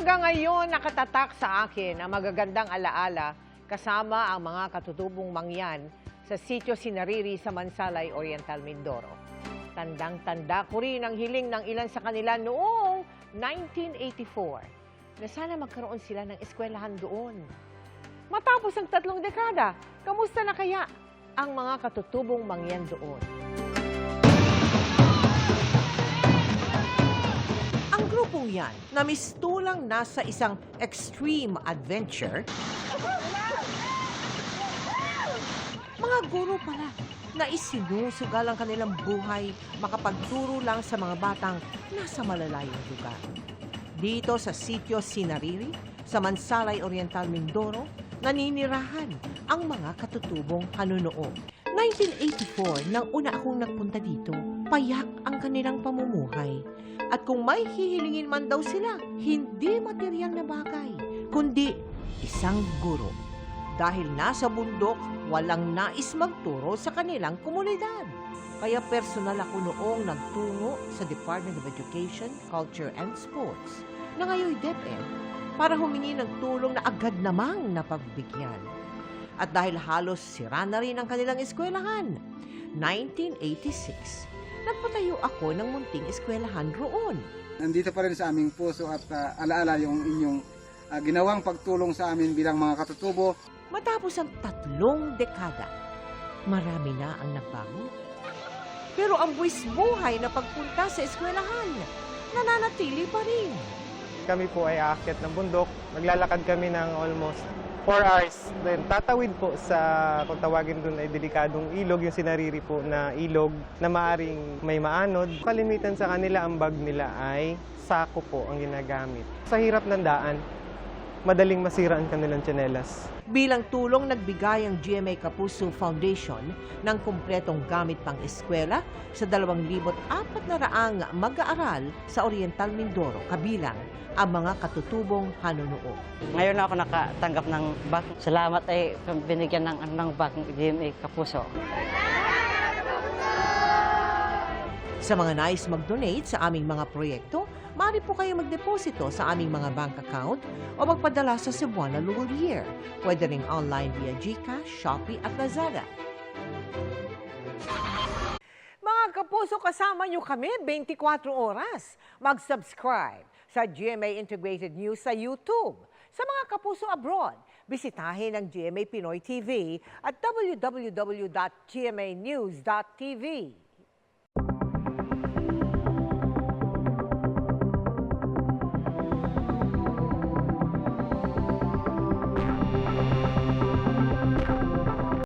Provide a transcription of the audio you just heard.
Hanggang ngayon, nakatatak sa akin ang magagandang alaala kasama ang mga katutubong mangyan sa sitio Sinariri sa Mansalay, Oriental, Mindoro. Tandang-tanda ko rin ang hiling ng ilan sa kanila noong 1984 na sana magkaroon sila ng eskwelahan doon. Matapos ang tatlong dekada, kamusta na kaya ang mga katutubong mangyan doon? Yan na mistulang nasa isang extreme adventure, mga guro pala na isinusugal ang kanilang buhay makapagturo lang sa mga batang nasa malalayong lugar. Dito sa sitio Sinariri, sa Mansalay Oriental, Mindoro, naninirahan ang mga katutubong hanunood. 1984 nang una akong nagpunta dito, payak ang kanilang pamumuhay. At kung may hihilingin man daw sila, hindi material na bagay, kundi isang guro. Dahil nasa bundok, walang nais magturo sa kanilang komunidad. Kaya personal ako noong nagtungo sa Department of Education, Culture and Sports na ngayon DepEd para humingi ng tulong na agad namang napagbigyan. At dahil halos sira na rin ang kanilang eskwelahan, 1986, nagpatayo ako ng munting eskwelahan roon. Nandito pa rin sa aming puso at ah, alaala yung inyong ah, ginawang pagtulong sa amin bilang mga katutubo. Matapos ang tatlong dekada, marami na ang nagbago. Pero ang buwis buhay na pagpunta sa eskwelahan, nananatili pa rin. Kami po ay aakyat ng bundok. Maglalakad kami ng almost 4 hours. Then tatawid po sa, kung tawagin doon ay delikadong ilog, yung sinariri po na ilog na maaring may maanod. Kalimitan sa kanila, ang bag nila ay sako po ang ginagamit. Sa hirap ng daan, madaling masira ang kanilang tsinelas. Bilang tulong nagbigay ang GMA Kapuso Foundation ng kumpletong gamit pang eskwela sa 2,400 na raang mag-aaral sa Oriental Mindoro, kabilang ang mga katutubong hanunood. Ngayon na ako nakatanggap ng bag. Salamat ay binigyan ng, ng bag ng GMA Kapuso. Sa mga nais mag-donate sa aming mga proyekto, maaari po kayo magdeposito sa aming mga bank account o magpadala sa Cebuana Lulier. Pwede ring online via GCash, Shopee at Lazada. Mga kapuso, kasama nyo kami 24 oras. Mag-subscribe sa GMA Integrated News sa YouTube. Sa mga kapuso abroad, bisitahin ang GMA Pinoy TV at www.gmanews.tv.